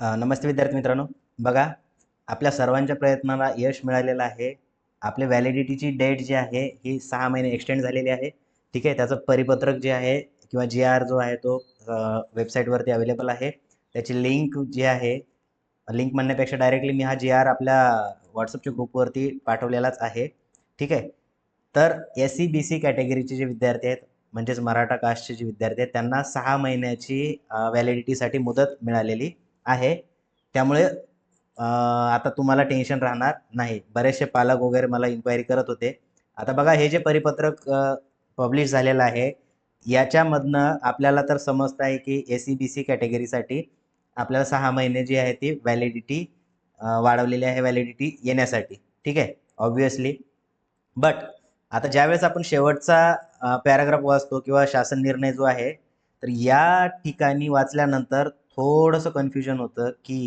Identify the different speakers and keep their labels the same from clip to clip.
Speaker 1: नमस्ते विद्यार्थी मित्रांनो. बघा आपल्या सर्वांच्या प्रयत्नाला यश मिळालेलं आहे. आपले व्हॅलिडिटीची डेट जी आहे ही सहा महिने एक्सटेंड झालेली आहे. ठीक आहे त्याचं परिपत्रक जे आहे किंवा जी आर जो आहे तो वेबसाईटवरती अवेलेबल आहे. त्याची लिंक जी आहे लिंक म्हणण्यापेक्षा डायरेक्टली मी हा जी आर आपल्या व्हॉट्सअपच्या ग्रुपवरती पाठवलेलाच आहे. ठीक आहे? तर एस सी बी सी कॅटेगरीचे जे विद्यार्थी आहेत म्हणजेच मराठा कास्टचे जे विद्यार्थी आहेत त्यांना सहा महिन्याची व्हॅलिडिटीसाठी मुदत मिळालेली. आहे. त्यामुळे आता तुम्हाला टेन्शन राहणार नाही. बरेचसे पालक वगैरे मला इन्क्वायरी करत होते. आता बघा हे जे परिपत्रक पब्लिश झालेलं आहे याच्यामधनं आपल्याला तर समजतं आहे की ए सी बी सी कॅटेगरीसाठी आपल्याला सहा महिने जी आहे ती व्हॅलिडिटी वाढवलेली आहे व्हॅलिडिटी येण्यासाठी. ठीक आहे? ऑब्विसली बट आता ज्यावेळेस आपण शेवटचा पॅराग्राफ वाचतो किंवा शासन निर्णय जो आहे तर या ठिकाणी वाचल्यानंतर थोडंसं कन्फ्युजन होतं की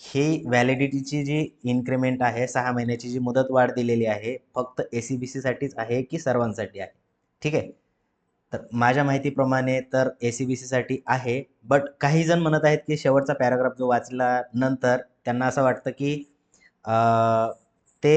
Speaker 1: ही व्हॅलिडिटीची जी इन्क्रिमेंट आहे सहा महिन्याची जी मुदत वाढ दिलेली आहे फक्त ए सी बी सीसाठीच आहे की सर्वांसाठी आहे? ठीक आहे? तर माझ्या माहितीप्रमाणे तर ए सी बी सीसाठी आहे बट काही जण म्हणत आहेत की शेवटचा पॅराग्राफ जो वाचल्यानंतर त्यांना असं वाटतं की ते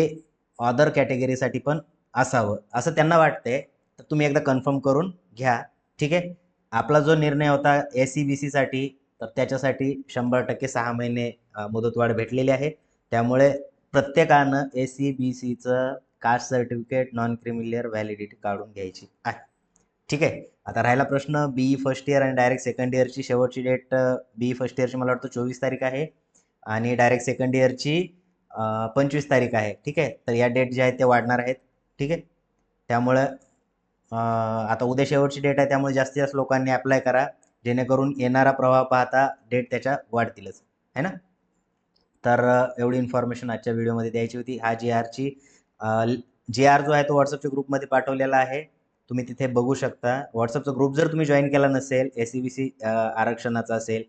Speaker 1: अदर कॅटेगरीसाठी पण असावं. असं त्यांना वाटतंय. तर तुम्ही एकदा कन्फर्म करून घ्या. ठीक आहे? आपला जो निर्णय होता ए सी बी सीसाठी तर त्याच्यासाठी शंभर टक्के सहा महिने मुदतवाढ भेटलेली आहे. त्यामुळे प्रत्येकानं ए सी बी सीचं caste certificate non creamy layer validity काढून घ्यायची आहे. ठीक आहे? आता राहिला प्रश्न बी फर्स्ट इयर आणि डायरेक्ट सेकंड इयरची शेवटची डेट बी फर्स्ट इयरची मला वाटतं चोवीस तारीख आहे. आणि डायरेक्ट सेकंड इयरची पंचवीस तारीख आहे. ठीक आहे? तर या डेट ज्या आहेत त्या वाढणार आहेत. ठीक आहे? त्यामुळं आता उद्या शेवटची डेट आहे त्यामुळे जास्तीत जास्त लोकांनी अप्लाय करा. जेणेकरून येणारा प्रवाह पाहता डेट त्याच्या वाढतीलच. है ना? तर एवढी इन्फॉर्मेशन आजच्या व्हिडिओमध्ये द्यायची होती. हा जी आरची जी आर जो आहे तो व्हॉट्सअपच्या ग्रुपमध्ये पाठवलेला आहे. तुम्ही तिथे बघू शकता. व्हॉट्सअपचा ग्रुप जर तुम्ही जॉईन केला नसेल एस सी बी सी आरक्षणाचा असेल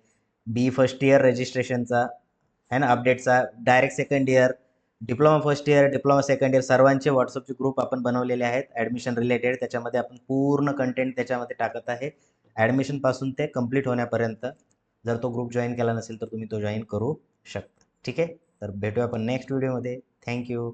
Speaker 1: बी फर्स्ट इयर रजिस्ट्रेशनचा आहे ना अपडेटचा direct second year diploma first year diploma second year सर्वांचे व्हॉट्सअपचे ग्रुप आपण बनवलेले आहेत. ॲडमिशन रिलेटेड त्याच्यामध्ये आपण पूर्ण कंटेंट त्याच्यामध्ये टाकत आहे. ॲडमिशनपासून ते कंप्लीट होण्यापर्यंत जर तो ग्रुप जॉईन केला नसेल तर तुम्ही तो जॉईन करू शकता. ठीक आहे? तर भेटूया आपण नेक्स्ट व्हिडिओमध्ये थँक्यू